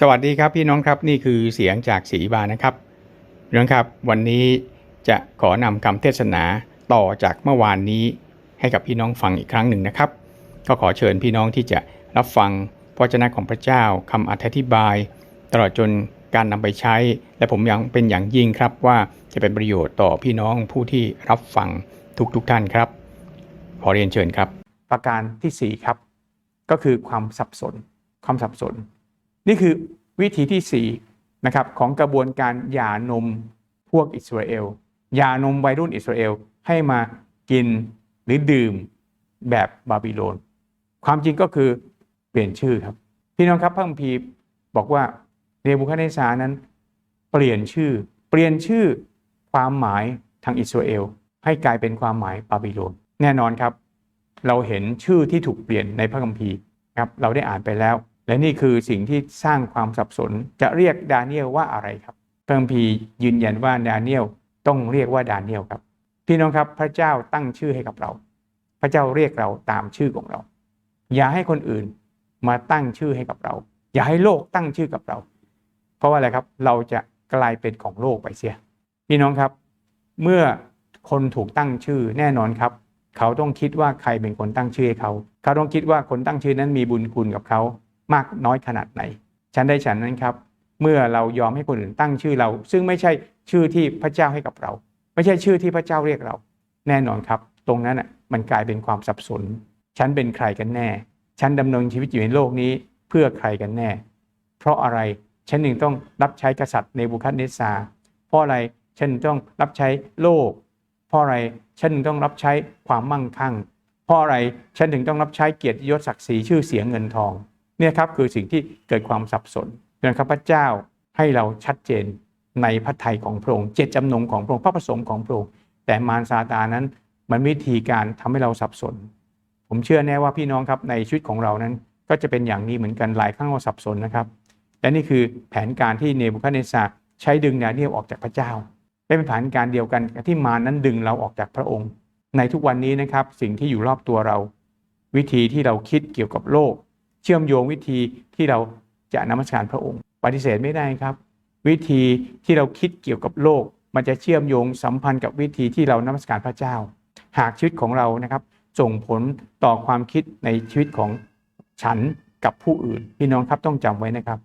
สวัสดีครับพี่น้องครับนี่คือเสียงจากสีบานะครับน้องครับ วันนี้จะขอนำคำเทศนาต่อจากเมื่อวานนี้ให้กับพี่น้องฟังอีกครั้งหนึ่งนะครับ ก็ขอเชิญพี่น้องที่จะรับฟังพระวจนะของพระเจ้าคำอธิบาย ตลอดจนการนำไปใช้ และผมยังเป็นอย่างยิ่งครับว่าจะเป็นประโยชน์ต่อพี่น้องผู้ที่รับฟังทุกๆทท่านครับ ขอเรียนเชิญครับ ประการที่4ครับก็คือความสับสน ความสับสน นี่คือวิธีที่4นะครับของกระบวนการหย่านมพวกอิสราเอลหย่านมวัยรุ่นอิสราเอลให้มากินหรือดื่มแบบบาบิโลน ความจริงก็คือเปลี่ยนชื่อครับ พี่น้องครับพระคัมภีร์บอกว่าเนบูคัดเนซานั้น เปลี่ยนชื่อ เปลี่ยนชื่อความหมายทางอิสราเอลให้กลายเป็นความหมายบาบิโลน แน่นอนครับ เราเห็นชื่อที่ถูกเปลี่ยนในพระคัมภีร์ครับเราได้อ่านไปแล้ว และนี่คือสิ่งที่สร้างความสับสนจะเรียกดาเนียลว่าอะไรครับพระคัมภีร์ยืนยันว่าดาเนียลต้องเรียกว่าดาเนียลครับพี่น้องครับพระเจ้าตั้งชื่อให้กับเรา พระเจ้าเรียกเราตามชื่อของเรา อย่าให้คนอื่นมาตั้งชื่อให้กับเรา อย่าให้โลกตั้งชื่อกับเรา เพราะว่าอะไรครับเราจะกลายเป็นของโลกไปเสีย พี่น้องครับ เมื่อคนถูกตั้งชื่อแน่นอนครับ เขาต้องคิดว่าใครเป็นคนตั้งชื่อให้เขา เขาต้องคิดว่าคนตั้งชื่อนั้นมีบุญคุณกับเขา มากน้อยขนาดไหน ฉันได้ฉันนั้นครับเมื่อเรายอมให้คนอื่นตั้งชื่อเรา ซึ่งไม่ใช่ชื่อที่พระเจ้าให้กับเรา ไม่ใช่ชื่อที่พระเจ้าเรียกเรา แน่นอนครับ ตรงนั้นอะมันกลายเป็นความสับสน ฉันเป็นใครกันแน่ ฉันดำเนินชีวิตอยู่ในโลกนี้เพื่อใครกันแน่ เพราะอะไรฉันหนึ่งต้องรับใช้กษัตริย์ในบุคัดเนซาเพราะอะไรฉันต้องรับใช้โลก เพราะอะไรฉันถึงต้องรับใช้ความมั่งคั่ง เพราะอะไรฉันถึงต้องรับใช้เกียรติยศศักดิ์ศรีชื่อเสียงเงินทอง เนี่ยครับคือสิ่งที่เกิดความสับสนนะครับพระเจ้าให้เราชัดเจนในพระทัยของพระองค์เจตจำนงของพระองค์พระประสงค์ของพระองค์แต่มารซาตานนั้นมันวิธีการทำให้เราสับสน ผมเชื่อแน่ว่าพี่น้องครับในชีวิตของเรานั้น ก็จะเป็นอย่างนี้เหมือนกันหลายครั้งเราสับสนนะครับ และนี่คือแผนการที่เนบูคัดเนซาใช้ดึงดาเนียลออกจากพระเจ้าและเป็นแผนการเดียวกันที่มารนั้นดึงเราออกจากพระองค์ ในทุกวันนี้นะครับสิ่งที่อยู่รอบตัวเรา วิธีที่เราคิดเกี่ยวกับโลก เชื่อมโยงวิธีที่เราจะนมัสการพระองค์ ปฏิเสธไม่ได้ครับ วิธีที่เราคิดเกี่ยวกับโลก มันจะเชื่อมโยงสัมพันธ์กับวิธีที่เรานมัสการพระเจ้า หากชีวิตของเรานะครับส่งผลต่อความคิดในชีวิตของฉันกับผู้อื่น พี่น้องครับต้องจำไว้นะครับ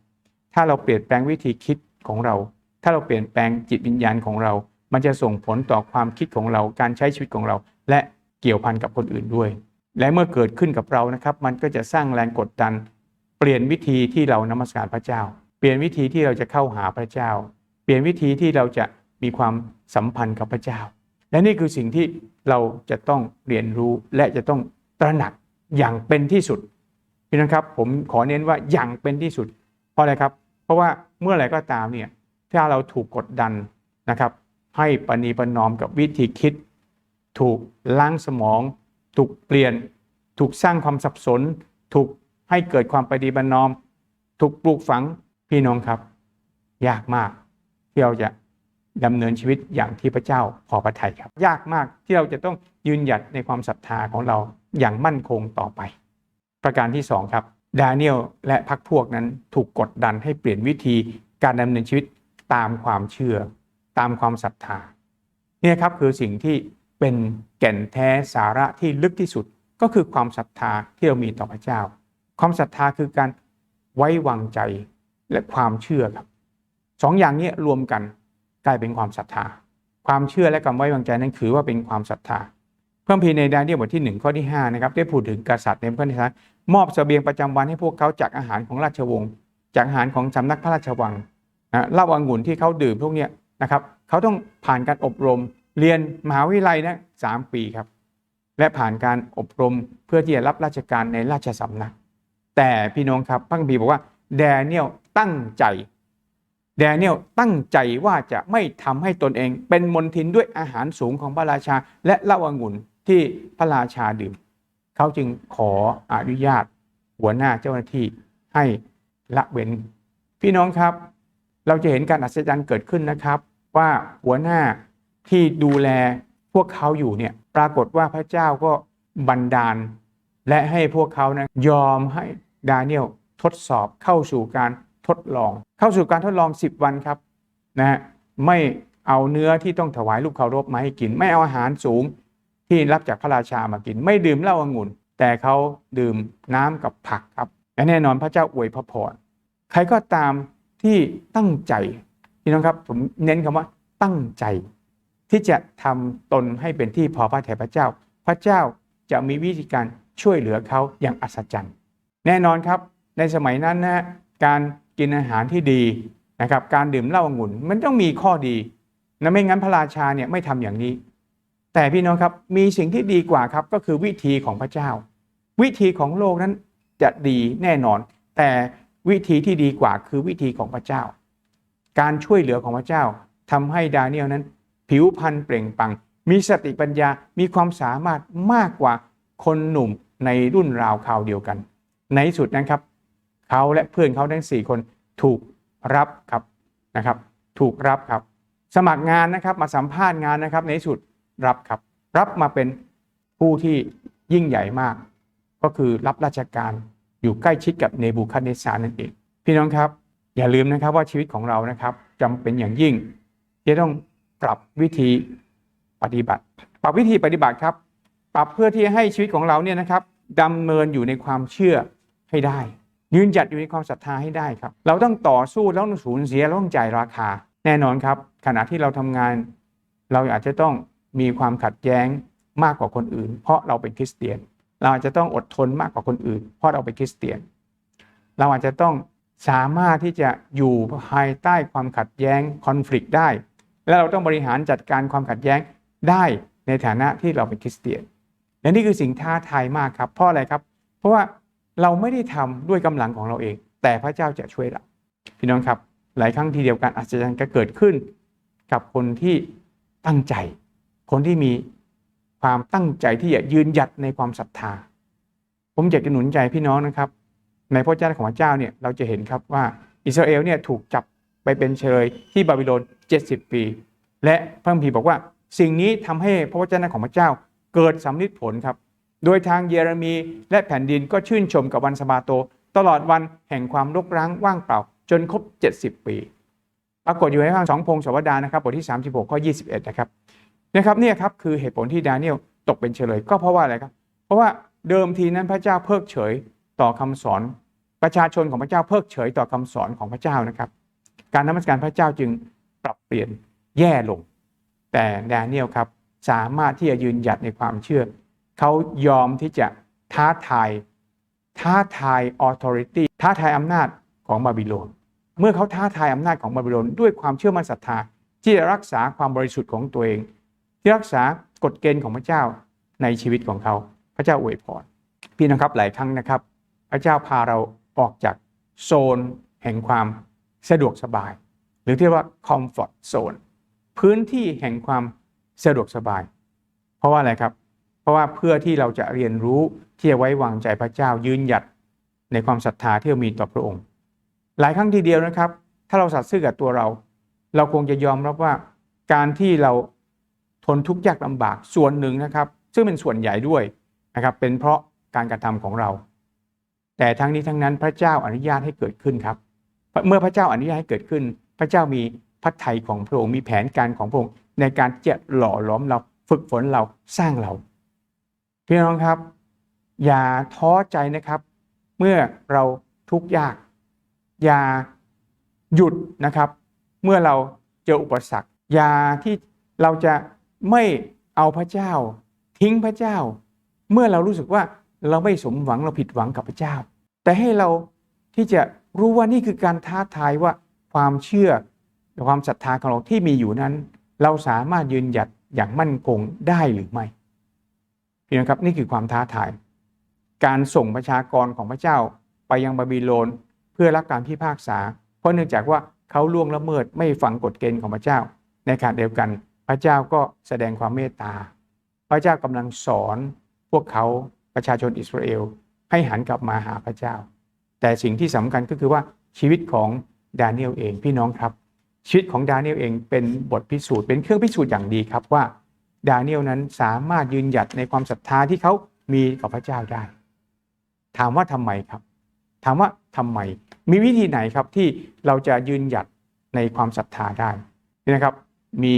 ถ้าเราเปลี่ยนแปลงวิธีคิดของเรา ถ้าเราเปลี่ยนแปลงจิตวิญญาณของเรา มันจะส่งผลต่อความคิดของเราการใช้ชีวิตของเรา และเกี่ยวพันกับคนอื่นด้วย และเมื่อเกิดขึ้นกับเรานะครับ มันก็จะสร้างแรงกดดัน เปลี่ยนวิธีที่เรานมัสการพระเจ้า เปลี่ยนวิธีที่เราจะเข้าหาพระเจ้า เปลี่ยนวิธีที่เราจะมีความสัมพันธ์กับพระเจ้า และนี่คือสิ่งที่เราจะต้องเรียนรู้และจะต้องตระหนักอย่างเป็นที่สุดพี่น้องครับผมขอเน้นว่าอย่างเป็นที่สุด เพราะอะไรครับ เพราะว่าเมื่อไหร่ก็ตามเนี่ยถ้าเราถูกกดดันนะครับ ให้ปณีประนอมกับวิธีคิด ถูกล้างสมอง ถูกเปลี่ยน ถูกสร้างความสับสน ถูกให้เกิดความปฏิบัตินอม ถูกปลูกฝังพี่น้องครับ ยากมากที่เราจะดำเนินชีวิตอย่างที่พระเจ้าพอพระทัยครับ ยากมากที่เราจะต้องยืนหยัดในความศรัทธาของเราอย่างมั่นคงต่อไป ประการที่สองครับดาเนียลและพรรคพวกนั้นถูกกดดันให้เปลี่ยนวิธีการดำเนินชีวิตตามความเชื่อ ตามความศรัทธาเนี่ยครับคือสิ่งที่ เป็นแก่นแท้สาระที่ลึกที่สุดก็คือความศรัทธาที่เรามีต่อพระเจ้า ความศรัทธาคือการไว้วางใจและความเชื่อครับสองอย่างนี้รวมกันกลายเป็นความศรัทธา ความเชื่อและการไว้วางใจนั้นถือว่าเป็นความศรัทธา เพิ่มพีในดาเนียลบทที่ 1 ข้อที่5นะครับได้พูดถึงกษัตริย์ในพระนิทานมอบเสบียงประจำวันให้พวกเขาจากอาหารของราชวงศ์จากอาหารของสำนักพระราชวังนะเหล้าอางุ่นที่เขาดื่มพวกนี้นะครับเขาต้องผ่านการอบรม เรียนมหาวิทยาลัยนะสามปีครับ และผ่านการอบรมเพื่อที่จะรับราชการในราชสำนัก แต่พี่น้องครับพระคัมภีร์บอกว่าแดเนียลตั้งใจ แดเนียลตั้งใจว่าจะไม่ทำให้ตนเอง เป็นมนทินด้วยอาหารสูงของพระราชา และเหล้าองุ่นที่พระราชาดื่ม เขาจึงขออนุญาต หัวหน้าเจ้าหน้าที่ให้ละเว้น พี่น้องครับ เราจะเห็นการอัศจรรย์เกิดขึ้นนะครับ ว่าหัวหน้า ที่ดูแลพวกเขาอยู่เนี่ยปรากฏว่าพระเจ้าก็บันดาล และให้พวกเขานะยอมให้ดาเนียลทดสอบเข้าสู่การทดลอง เข้าสู่การทดลอง 10 วันครับนะฮะไม่เอาเนื้อที่ต้องถวายลูกเคารพมาให้กิน ไม่เอาอาหารสูงที่รับจากพระราชามากิน ไม่ดื่มเหล้าองุ่น แต่เขาดื่มน้ำกับผักครับและแน่นอนพระเจ้าอวยพระพรใครก็ตามที่ตั้งใจพี่น้องครับผมเน้นคำว่าตั้งใจ ที่จะทำตนให้เป็นที่พอพระทัยพระเจ้า พระเจ้าจะมีวิธีการช่วยเหลือเขาอย่างอัศจรรย์ แน่นอนครับในสมัยนั้นนะการกินอาหารที่ดีนะครับการดื่มเหล้าองุ่นมันต้องมีข้อดีนะไม่งั้นพระราชาเนี่ยไม่ทำอย่างนี้ แต่พี่น้องครับมีสิ่งที่ดีกว่าครับก็คือวิธีของพระเจ้า วิธีของโลกนั้นจะดีแน่นอน แต่วิธีที่ดีกว่าคือวิธีของพระเจ้า การช่วยเหลือของพระเจ้าทำให้ดาเนียลนั้น ผิวพรรณเปล่งปลัง มีสติปัญญามีความสามารถมากกว่าคนหนุ่มในรุ่นราวคราวเดียวกัน ในสุดนะครับ เขาและเพื่อนเขาทั้ง 4 คนถูกรับครับนะครับ ถูกรับครับ สมัครงานนะครับมาสัมภาษณ์งานนะครับ ในสุดรับครับ รับมาเป็นผู้ที่ยิ่งใหญ่มาก ก็คือรับราชการอยู่ใกล้ชิดกับเนบูคัดเนซานั่นเอง พี่น้องครับ อย่าลืมนะครับว่าชีวิตของเรานะครับจำเป็นอย่างยิ่งที่ต้อง ปรับวิธีปฏิบัติ ปรับวิธีปฏิบัติครับ ปรับเพื่อที่ให้ชีวิตของเราเนี่ยนะครับดำเนินอยู่ในความเชื่อให้ได้ ยืนหยัดอยู่ในความศรัทธาให้ได้ครับ เราต้องต่อสู้แล้วต้องสูญเสียแล้วต้องจ่ายราคา แน่นอนครับ ขณะที่เราทำงาน เราอาจจะต้องมีความขัดแย้งมากกว่าคนอื่น เพราะเราเป็นคริสเตียน เราอาจจะต้องอดทนมากกว่าคนอื่น เพราะเราเป็นคริสเตียน เราอาจจะต้องสามารถที่จะอยู่ภายใต้ความขัดแย้งคอน FLICT ได้ และเราต้องบริหารจัดการความขัดแย้งได้ในฐานะที่เราเป็นคริสเตียนและนี่คือสิ่งท้าทายมากครับ เพราะอะไรครับ เพราะว่าเราไม่ได้ทำด้วยกำลังของเราเอง แต่พระเจ้าจะช่วยเราพี่น้องครับหลายครั้งทีเดียวกันอัศจรรย์ก็เกิดขึ้น กับคนที่ตั้งใจ คนที่มีความตั้งใจที่จะยืนหยัดในความศรัทธา ผมอยากจะหนุนใจพี่น้องนะครับ ในพระเจ้าของพระเจ้าเนี่ยเราจะเห็นครับว่าอิสราเอลเนี่ยถูกจับ ไปเป็นเชยที่บาบิโลน70 ปี และพระคัมภีร์บอกว่า สิ่งนี้ทำให้พระวจนะของพระเจ้าเกิดสำลิดผลครับ โดยทางเยเรมีและแผ่นดินก็ชื่นชมกับวันสะบาโต ตลอดวันแห่งความรกร้างว่างเปล่า จนครบ 70 ปีปรากฏอยู่ในภาคสองพงศวดานะครับบทที่ 36ข้อ21 นะครับนะครับเนี่ยครับคือเหตุผลที่ดาเนียลตกเป็นเฉลยก็เพราะว่าอะไรครับ เพราะว่าเดิมทีนั้นพระเจ้าเพิกเฉยต่อคำสอน ประชาชนของพระเจ้าเพิกเฉยต่อคำสอนของพระเจ้านะครับ การนมัสการพระเจ้าจึงปรับเปลี่ยนแย่ลง แต่แดเนียลครับสามารถที่จะยืนหยัดในความเชื่อ เขายอมที่จะท้าทาย ท้าทาย authority ท้าทายอำนาจของบาบิโลน เมื่อเขาท้าทายอำนาจของบาบิโลนด้วยความเชื่อมั่นศรัทธาที่จะรักษาความบริสุทธิ์ของตัวเอง ที่รักษากฎเกณฑ์ของพระเจ้าในชีวิตของเขา พระเจ้าอวยพร พี่นะครับหลายครั้งนะครับ พระเจ้าพาเราออกจากโซนแห่งความ สะดวกสบาย หรือที่ว่า comfort zone พื้นที่แห่งความสะดวกสบาย เพราะว่าอะไรครับ เพราะว่าเพื่อที่เราจะเรียนรู้ที่จะไว้วางใจพระเจ้ายืนหยัดในความศรัทธาที่เรามีต่อพระองค์ หลายครั้งทีเดียวนะครับ ถ้าเราสัตย์ซื่อกับตัวเรา เราคงจะยอมรับว่าการที่เราทนทุกข์ยากลำบากส่วนหนึ่งนะครับ ซึ่งเป็นส่วนใหญ่ด้วยนะครับ เป็นเพราะการกระทำของเรา แต่ทั้งนี้ทั้งนั้นพระเจ้าอนุญาตให้เกิดขึ้นครับ เมื่อพระเจ้าอนุญาตให้เกิดขึ้น พระเจ้ามีพระทัยของพระองค์มีแผนการของพระองค์ในการจะหล่อหลอมเราฝึกฝนเราสร้างเราพี่น้องครับ อย่าท้อใจนะครับ เมื่อเราทุกข์ยาก อย่าหยุดนะครับ เมื่อเราเจออุปสรรคอย่าที่เราจะไม่เอาพระเจ้า ทิ้งพระเจ้า เมื่อเรารู้สึกว่าเราไม่สมหวังเราผิดหวังกับพระเจ้า แต่ให้เราที่จะ รู้ว่านี่คือการท้าทายว่าความเชื่อความศรัทธาของเราที่มีอยู่นั้น เราสามารถยืนหยัดอย่างมั่นคงได้หรือไม่พี่น้องครับนี่คือความท้าทาย การส่งประชากรของพระเจ้าไปยังบาบิโลนเพื่อรับการพิพากษา เพราะเนื่องจากว่าเขาล่วงละเมิดไม่ฟังกฎเกณฑ์ของพระเจ้า ในขณะเดียวกัน พระเจ้าก็แสดงความเมตตา พระเจ้ากำลังสอนพวกเขาประชาชนอิสราเอลให้หันกลับมาหาพระเจ้า แต่สิ่งที่สำคัญก็คือว่าชีวิตของดาเนียลเองพี่น้องครับ ชีวิตของดาเนียลเองเป็นบทพิสูจน์เป็นเครื่องพิสูจน์อย่างดีครับว่าดาเนียลนั้นสามารถยืนหยัดในความศรัทธาที่เขามีกับพระเจ้าได้ ถามว่าทำไมครับ ถามว่าทำไม มีวิธีไหนครับที่เราจะยืนหยัดในความศรัทธาได้นี่นะครับ มี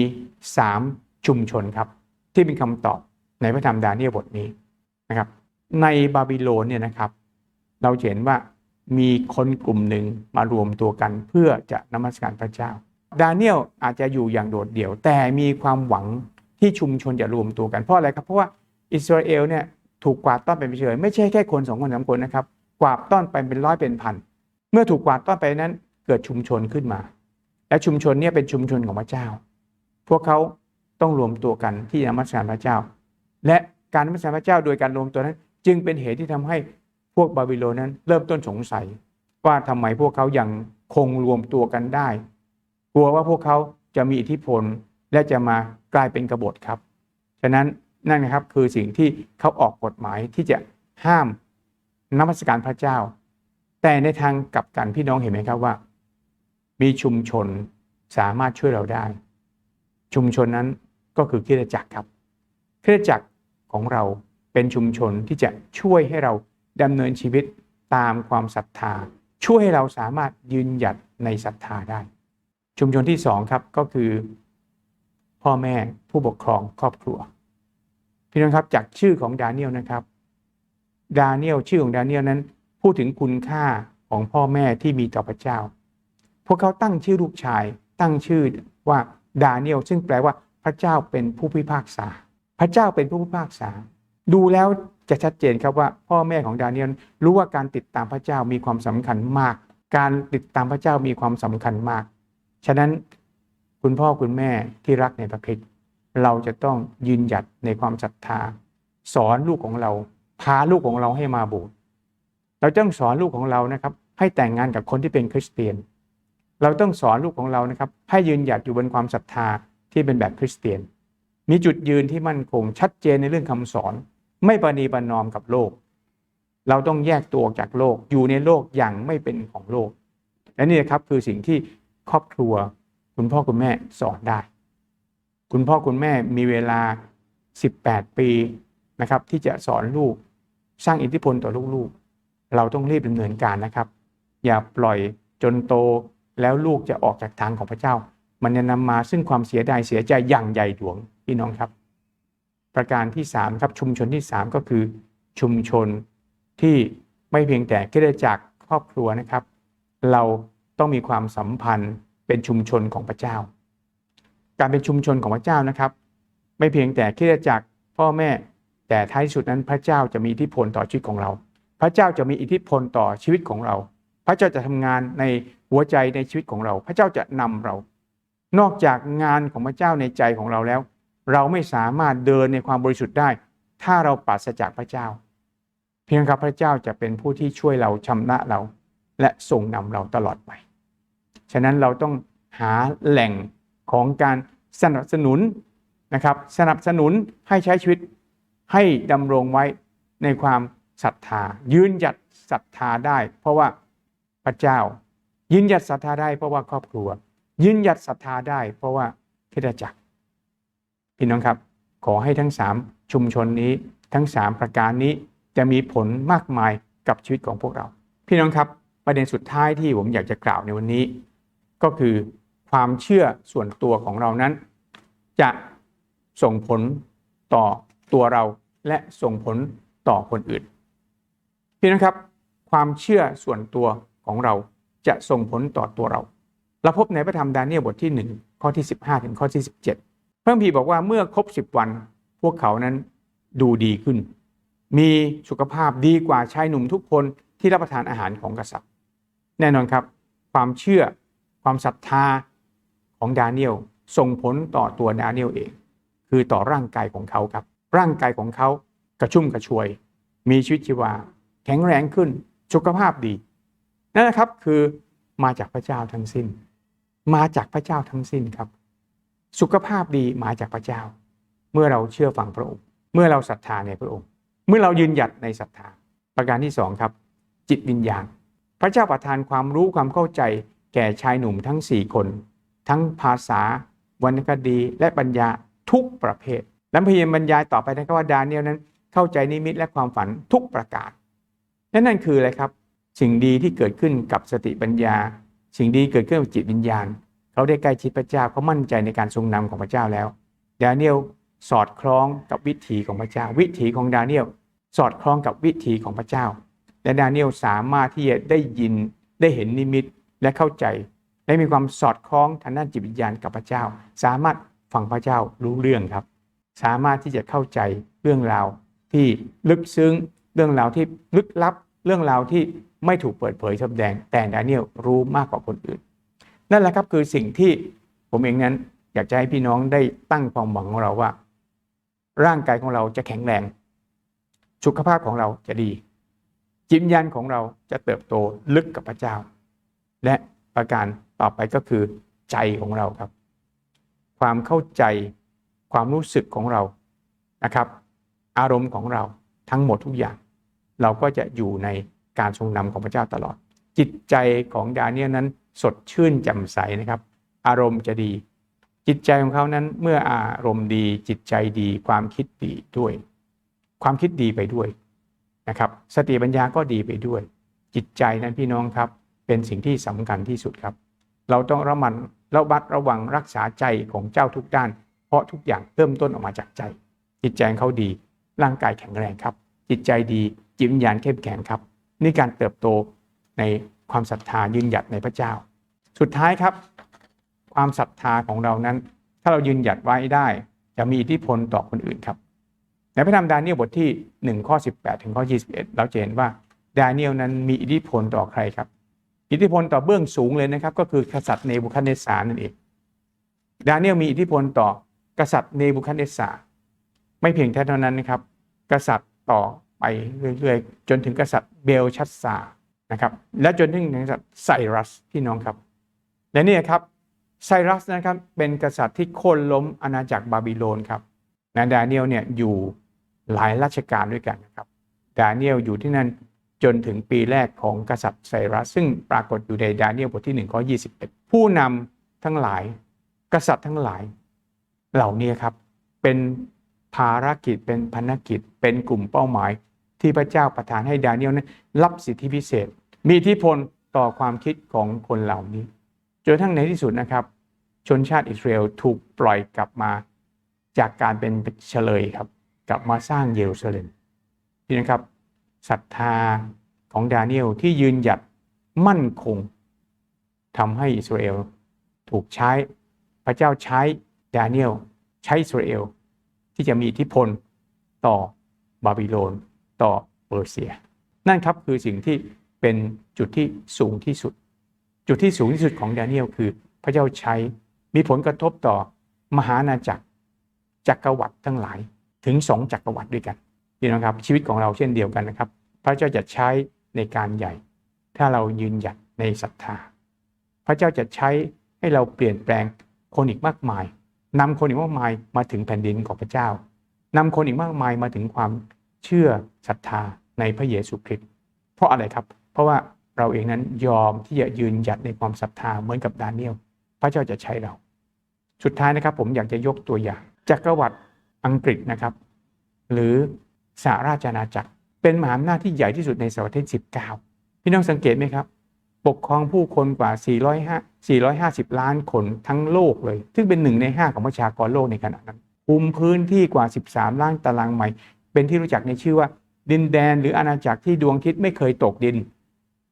3 ชุมชนครับ ที่เป็นคำตอบในพระธรรมดาเนียลบทนี้นะครับ ในบาบิโลนเนี่ยนะครับ เราเห็นว่า มีคนกลุ่มหนึ่งมารวมตัวกันเพื่อจะนมัสการพระเจ้า ดาเนียลอาจจะอยู่อย่างโดดเดี่ยว แต่มีความหวังที่ชุมชนจะรวมตัวกันเพราะอะไรครับ เพราะว่าอิสราเอลเนี่ยถูกกวาดต้อนไปเฉยไม่ใช่แค่คนสองคนสามคนนะครับ กวาดต้อนไปเป็นร้อยเป็นพันเมื่อถูกกวาดต้อนไปนั้นเกิดชุมชนขึ้นมา และชุมชนเนี่ยเป็นชุมชนของพระเจ้า พวกเขาต้องรวมตัวกันที่นมัสการพระเจ้า และการนมัสการพระเจ้าโดยการรวมตัวนั้น จึงเป็นเหตุที่ทำให้ พวกบาบิโลนนั้นเริ่มต้นสงสัยว่าทำไมพวกเขายังคงรวมตัวกันได้ กลัวว่าพวกเขาจะมีอิทธิพลและจะมากลายเป็นกบฏครับ ฉะนั้นนั่นนะครับคือสิ่งที่เขาออกกฎหมายที่จะห้ามนมัสการพระเจ้า แต่ในทางกลับกันพี่น้องเห็นไหมครับว่า มีชุมชนสามารถช่วยเราได้ ชุมชนนั้นก็คือคริสตจักรครับคริสตจักรของเราเป็นชุมชนที่จะช่วยให้เรา ดำเนินชีวิตตามความศรัทธา ช่วยให้เราสามารถยืนหยัดในศรัทธาได้ ชุมชนที่สองครับก็คือ พ่อแม่ผู้ปกครองครอบครัว พี่น้องครับจากชื่อของดาเนียลนะครับ ดาเนียลชื่อของดาเนียลนั้น พูดถึงคุณค่าของพ่อแม่ที่มีต่อพระเจ้า พวกเขาตั้งชื่อลูกชาย ตั้งชื่อว่าดาเนียลซึ่งแปลว่าพระเจ้าเป็นผู้พิพากษา พระเจ้าเป็นผู้พิพากษา ดูแล้วจะชัดเจนครับว่าพ่อแม่ของดาเนียลรู้ว่าการติดตามพระเจ้ามีความสำคัญมาก การติดตามพระเจ้ามีความสำคัญมาก ฉะนั้นคุณพ่อคุณแม่ที่รักในพระคริสต์เราจะต้องยืนหยัดในความศรัทธา สอนลูกของเรา พาลูกของเราให้มาโบสถ์เราต้องสอนลูกของเรานะครับ ให้แต่งงานกับคนที่เป็นคริสเตียน เราต้องสอนลูกของเรานะครับ ให้ยืนหยัดอยู่บนความศรัทธาที่เป็นแบบคริสเตียน มีจุดยืนที่มั่นคงชัดเจนในเรื่องคำสอน ไม่ประนีประนอมกับโลก เราต้องแยกตัวออกจากโลก อยู่ในโลกอย่างไม่เป็นของโลก และนี่นะครับคือสิ่งที่ครอบครัว คุณพ่อคุณแม่สอนได้ คุณพ่อคุณแม่มีเวลา 18 ปีนะครับที่จะสอนลูกสร้างอิทธิพลต่อลูกๆ เราต้องรีบดำเนินการนะครับ อย่าปล่อยจนโตแล้วลูกจะออกจากทางของพระเจ้า มันจะนำมาซึ่งความเสียดายเสียใจอย่างใหญ่หลวงพี่น้องครับ ประการที่3ครับชุมชนที่ 3 ก็คือชุมชนที่ไม่เพียงแต่คริสตจักครอบครัวนะครับ เราต้องมีความสัมพันธ์เป็นชุมชนของพระเจ้า การเป็นชุมชนของพระเจ้านะครับ ไม่เพียงแต่คริสตจักพ่อแม่แต่ท้ายสุดนั้นพระเจ้าจะมีอิทธิพลต่อชีวิตของเรา พระเจ้าจะมีอิทธิพลต่อชีวิตของเรา พระเจ้าจะทำงานในหัวใจในชีวิตของเรา พระเจ้าจะนำเรา นอกจากงานของพระเจ้าในใจของเราแล้ว เราไม่สามารถเดินในความบริสุทธิ์ได้ ถ้าเราปราศจากพระเจ้า เพียงครับพระเจ้าจะเป็นผู้ที่ช่วยเราชำระเรา และทรงนำเราตลอดไป ฉะนั้นเราต้องหาแหล่งของการสนับสนุนนะครับ สนับสนุนให้ใช้ชีวิตให้ดำรงไว้ในความศรัทธา ยืนหยัดศรัทธาได้ เพราะว่าพระเจ้า ยืนหยัดศรัทธาได้เพราะว่าครอบครัว ยืนหยัดศรัทธาได้ เพราะว่าคริสตจักร พี่น้องครับ ขอให้ทั้งสามชุมชนนี้ทั้งสามประการนี้จะมีผลมากมายกับชีวิตของพวกเรา พี่น้องครับประเด็นสุดท้ายที่ผมอยากจะกล่าวในวันนี้ ก็คือความเชื่อส่วนตัวของเรานั้น จะส่งผลต่อตัวเราและส่งผลต่อคนอื่น พี่น้องครับ ความเชื่อส่วนตัวของเราจะส่งผลต่อตัวเรา เราพบในพระธรรมดาเนียลบทที่ 1 ข้อที่ 15 ถึงข้อที่ 17 พระคัมภีร์บอกว่าเมื่อครบ10วัน พวกเขานั้นดูดีขึ้น มีสุขภาพดีกว่าชายหนุ่มทุกคนที่รับประทานอาหารของกษัตริย์ แน่นอนครับ ความเชื่อความศรัทธาของดาเนียลส่งผลต่อตัวดาเนียลเอง คือต่อร่างกายของเขาครับ ร่างกายของเขากระชุ่มกระชวย มีชีวิตชีวา แข็งแรงขึ้น สุขภาพดีนั่นนะครับคือมาจากพระเจ้าทั้งสิ้น มาจากพระเจ้าทั้งสิ้นครับ สุขภาพดีมาจากพระเจ้า เมื่อเราเชื่อฟังพระองค์ เมื่อเราศรัทธาในพระองค์ เมื่อเรายืนหยัดในศรัทธา ประการที่สองครับ จิตวิญญาณ พระเจ้าประทานความรู้ความเข้าใจ แก่ชายหนุ่มทั้งสี่คน ทั้งภาษา วรรณคดี และปัญญาทุกประเภท และพยมบรรยายต่อไปนะครับว่าดาเนียลนั้น เข้าใจนิมิตและความฝันทุกประการและนั่นคืออะไรครับ สิ่งดีที่เกิดขึ้นกับสติปัญญา สิ่งดีเกิดขึ้นกับจิตวิญญาณ เขาได้ใกล้ชิดพระเจ้าเขามั่นใจในการทรงนำของพระเจ้าแล้ว ดาเนียลสอดคล้องกับวิถีของพระเจ้า วิถีของดาเนียลสอดคล้องกับวิถีของพระเจ้า และดาเนียลสามารถที่จะได้ยินได้เห็นนิมิตและเข้าใจ และมีความสอดคล้องทางด้านจิตวิญญาณกับพระเจ้า สามารถฟังพระเจ้ารู้เรื่องครับ สามารถที่จะเข้าใจเรื่องราวที่ลึกซึ้งเรื่องราวที่ลึกลับ เรื่องราวที่ไม่ถูกเปิดเผยแสดง แต่ดาเนียลรู้มากกว่าคนอื่น นั่นแหละครับคือสิ่งที่ผมเองนั้นอยากจะให้พี่น้องได้ตั้งความหวังของเราว่า ร่างกายของเราจะแข็งแรง สุขภาพของเราจะดี จิตวิญญาณของเราจะเติบโตลึกกับพระเจ้า และประการต่อไปก็คือใจของเราครับ ความเข้าใจความรู้สึกของเรานะครับ อารมณ์ของเราทั้งหมดทุกอย่าง เราก็จะอยู่ในการทรงนำของพระเจ้าตลอด จิตใจของดาเนียนั้น สดชื่นแจ่มใสนะครับ อารมณ์จะดี จิตใจของเขานั้นเมื่ออารมณ์ดีจิตใจดี ความคิดดีด้วย ความคิดดีไปด้วยนะครับ สติปัญญาก็ดีไปด้วย จิตใจนั้นพี่น้องครับ เป็นสิ่งที่สำคัญที่สุดครับ เราต้องระมันระบัดระวังรักษาใจของเจ้าทุกด้าน เพราะทุกอย่างเริ่มต้นออกมาจากใจ จิตใจเขาดี ร่างกายแข็งแรงครับ จิตใจดีจิตวิญญาณเข้มแข็งครับ นี่การเติบโตในความศรัทธายืนหยัดในพระเจ้า สุดท้ายครับ ความศรัทธาของเรานั้น ถ้าเรายืนหยัดไว้ได้ จะมีอิทธิพลต่อคนอื่นครับในพระธรรมดาเนียลบทที่1ข้อ18 ถึงข้อ 21 เราจะเห็นว่าดาเนียลนั้นมีอิทธิพลต่อใครครับ อิทธิพลต่อเบื้องสูงเลยนะครับ ก็คือกษัตริย์เนบูคัดเนสานั่นเองดาเนียลมีอิทธิพลต่อกษัตริย์เนบูคัดเนสาไม่เพียงแค่เท่านั้นนะครับ กษัตริย์ต่อไปเรื่อยๆ จนถึงกษัตริย์เบลชัสซานะครับ และจนถึงกษัตริย์ไซรัสพี่น้องครับ และนี่ครับไซรัสนะครับเป็นกษัตริย์ที่โค่นล้มอาณาจักรบาบิโลนครับนะดาเนียลเนี่ยอยู่หลายราชการด้วยกันนะครับดาเนียลอยู่ที่นั่นจนถึงปีแรกของกษัตริย์ไซรัส ซึ่งปรากฏอยู่ในดาเนียลบทที่1ข้อ21 ผู้นำทั้งหลาย กษัตริย์ทั้งหลาย เหล่านี้ครับเป็นภารกิจเป็นพันธกิจ เป็นกลุ่มเป้าหมาย ที่พระเจ้าประทานให้ดาเนียลนั้นรับสิทธิพิเศษ มีอิทธิพลต่อความคิดของคนเหล่านี้ จนทั้งในที่สุดนะครับ ชนชาติอิสราเอลถูกปล่อยกลับมาจากการเป็นเฉลยครับ กลับมาสร้างเยรูซาเล็มนี่นะครับศรัทธาของดาเนียลที่ยืนหยัดมั่นคงทำให้อิสราเอลถูกใช้พระเจ้าใช้ดาเนียลใช้อิสราเอลที่จะมีอิทธิพลต่อบาบิโลน ต่อเปอร์เซีย นั่นครับคือสิ่งที่เป็นจุดที่สูงที่สุด จุดที่สูงที่สุดของดาเนียลคือ พระเจ้าใช้มีผลกระทบต่อมหาอาณาจักรจักรวรรดิทั้งหลายถึงสองจักรวรรดิด้วยกันพี่น้องครับชีวิตของเราเช่นเดียวกันนะครับ พระเจ้าจะใช้ในการใหญ่ ถ้าเรายืนหยัดในศรัทธา พระเจ้าจะใช้ให้เราเปลี่ยนแปลงคนอีกมากมายนำคนอีกมากมายมาถึงแผ่นดินของพระเจ้านำคนอีกมากมายมาถึงความเชื่อศรัทธาในพระเยซูคริสต์เพราะอะไรครับ เพราะว่า เราเองนั้นยอมที่จะยืนหยัดในความศรัทธาเหมือนกับดาเนียลพระเจ้าจะใช้เรา สุดท้ายนะครับผมอยากจะยกตัวอย่างจักรวรรดิอังกฤษนะครับ หรือสหราชอาณาจักร เป็นมหาอำนาจที่ใหญ่ที่สุดในศตวรรษที่19 พี่น้องสังเกตไหมครับ ปกครองผู้คนกว่า405 450 ล้านคนทั้งโลกเลย ซึ่งเป็นหนึ่งใน 5 ของประชากรโลกในขณะนั้นคุมพื้นที่กว่า 13 ล้านตารางไมล์เป็นที่รู้จักในชื่อว่า ดินแดนหรืออาณาจักรที่ดวงอาทิตย์ไม่เคยตกดิน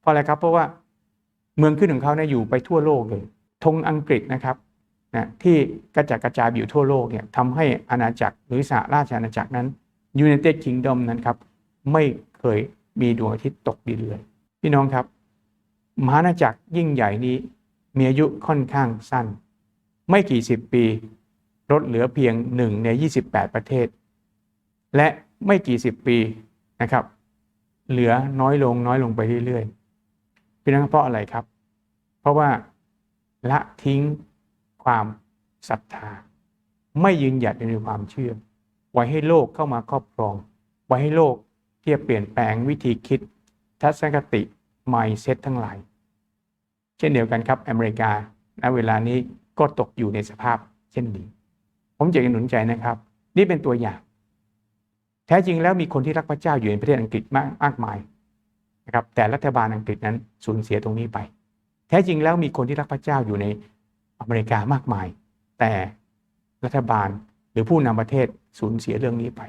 ราะอะไรครับเพราะว่าเมืองขึ้นของเขาเนี่ยอยู่ไปทั่วโลกเลยธงอังกฤษนะครับนะที่กระจัดกระจายอยู่ทั่วโลกเนี่ยทำให้อาณาจักรหรือสหราชอาณาจักรนั้น United Kingdom นั้นครับไม่เคยมีดวงอาทิตย์ตกดินเลยพี่น้องครับ มหาอาณาจักรยิ่งใหญ่นี้มีอายุค่อนข้างสั้น ไม่กี่สิบปีลดเหลือเพียงหนึ่งใน 28 ประเทศ และไม่กี่สิบปีนะครับ เหลือน้อยลงน้อยลงไปเรื่อยๆ พี่น้องเพราะอะไรครับ เพราะว่าละทิ้งความศรัทธา ไม่ยืนหยัดในความเชื่อ ไว้ให้โลกเข้ามาครอบครอง ไว้ให้โลกที่จะเปลี่ยนแปลงวิธีคิด ทัศนคติ mindset ทั้งหลาย เช่นเดียวกันครับอเมริกาณเวลานี้ก็ตกอยู่ในสภาพเช่นนี้ ผมจะหนุนใจนะครับ นี่เป็นตัวอย่าง แท้จริงแล้วมีคนที่รักพระเจ้าอยู่ในประเทศอังกฤษมากมากมาย นะครับแต่รัฐบาลอังกฤษนั้นสูญเสียตรงนี้ไป แท้จริงแล้วมีคนที่รักพระเจ้าอยู่ในอเมริกามากมาย แต่รัฐบาลหรือผู้นำประเทศสูญเสียเรื่องนี้ไป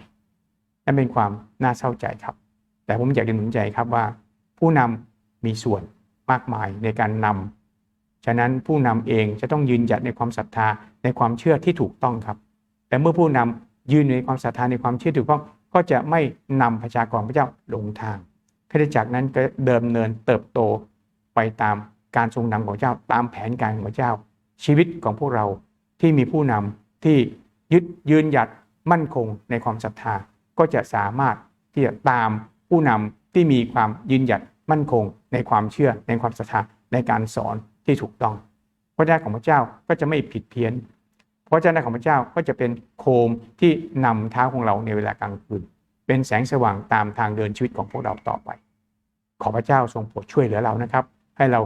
นั่นเป็นความน่าเศร้าใจครับ แต่ผมอยากจะหนุนใจครับว่า ผู้นำมีส่วนมากมายในการนำฉะนั้นผู้นำเองจะต้องยืนหยัดในความศรัทธาในความเชื่อที่ถูกต้องครับ แต่เมื่อผู้นำยืนในความศรัทธาในความเชื่อถูกต้องก็จะไม่นำประชากรพระเจ้าหลงทาง คริสตจักรนั้นก็เดิมเนินเติบโตไปตามการทรงนำของเจ้า ตามแผนการของพระเจ้า ชีวิตของพวกเราที่มีผู้นำที่ยึดยืนหยัดมั่นคงในความศรัทธาก็จะสามารถที่จะตามผู้นำที่มีความยืนหยัดมั่นคง ในความเชื่อในความศรัทธาในการสอนที่ถูกต้อง พระเจ้าของพระเจ้าก็จะไม่ผิดเพี้ยนเพราะเจ้าของพระเจ้าก็จะเป็นโคมที่นำเท้าของเราในเวลากลางคืน เป็นแสงสว่างตามทางเดินชีวิตของพวกเราต่อไป ขอพระเจ้าทรงโปรดช่วยเหลือเรานะครับ ให้เรา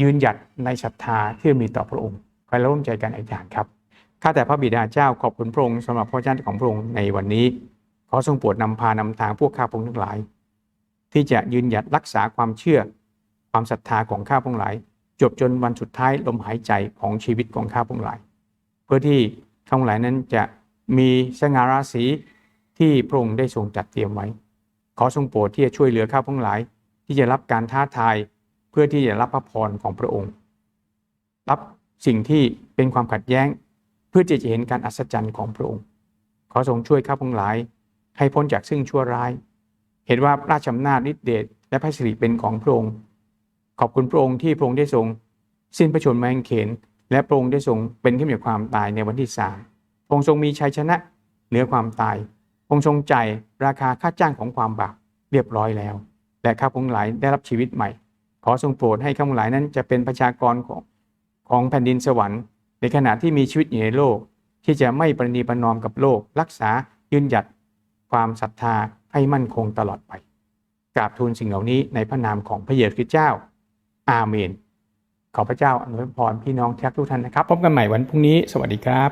ยืนหยัดในศรัทธาที่มีต่อพระองค์ขอเราร่วมใจกันอธิษฐานครับข้าแต่พระบิดาเจ้าขอบคุณพระองค์สำหรับพระเจ้าของพระองค์ในวันนี้ ขอทรงโปรดนำพานำทางพวกข้าพงทั้งหลาย ที่จะยืนหยัดรักษาความเชื่อ ความศรัทธาของข้าพงหลาย จบจนวันสุดท้ายลมหายใจของชีวิตของข้าพงหลาย เพื่อที่ข้าพงหลายนั้นจะมีสง่าราศี ที่พระองค์ได้ทรงจัดเตรียมไว้ ขอทรงโปรดที่จะช่วยเหลือข้าพงหลาย ที่จะรับการท้าทายเพื่อที่จะรับพระพรของพระองค์ รับสิ่งที่เป็นความขัดแย้ง เพื่อที่จะเห็นการอัศจรรย์ของพระองค์ ขอทรงช่วยข้าพงหลาย ให้พ้นจากซึ่งชั่วร้าย เห็นว่าราชอำนาจฤทธิเดชและพระสิริเป็นของพระองค์ ขอบคุณพระองค์ที่พระองค์ได้ทรงสิ้นพระชนม์มาแห่งเขน และพระองค์ได้ทรงเป็นขึ้นจากความตายในวันที่สามพระองค์ทรงมีชัยชนะเหนือความตาย องค์ทรงจ่ายราคาค่าจ้างของความบาปเรียบร้อยแล้ว และข้าพงหลายได้รับชีวิตใหม่ ขอทรงโปรดให้ข้าพงหลายนั้นจะเป็นประชากรของของแผ่นดินสวรรค์ ในขณะที่มีชีวิตอยู่ในโลก ที่จะไม่ประนีประนอมกับโลก รักษายืนหยัดความศรัทธาให้มั่นคงตลอดไปกราบทูลสิ่งเหล่านี้ในพระนามของพระเยซูคริสต์เจ้า อาเมน ขอพระเจ้าอนุพรพี่น้องทุกท่านนะครับ พบกันใหม่วันพรุ่งนี้ สวัสดีครับ